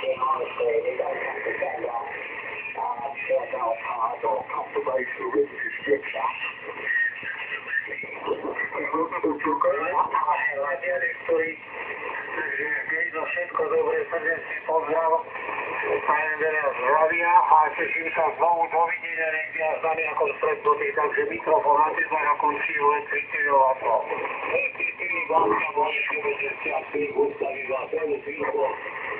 ktorý jedno všetko dobre, srdečný pozdrav. Prajem veľa zdravia a teším sa znovu dovidenia niekde a s nami ako stretnutý, takže mikrofón na teba na konci len pritirovať to. Ty, ty, ty, ty, ty, ty, ty, ty, ty, ty, ty, ty,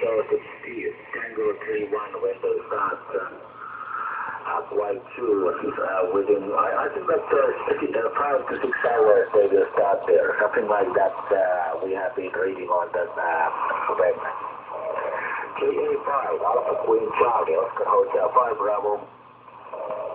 sure about the Tango 3-1 when they start uh, up 1-2 uh, within, I, I think that uh, 5 to 6 hours they will start there. Something like that uh, we have been reading on that uh, web. KA5, Alpha Queen Charlie, Oscar Hotel 5 Bravo.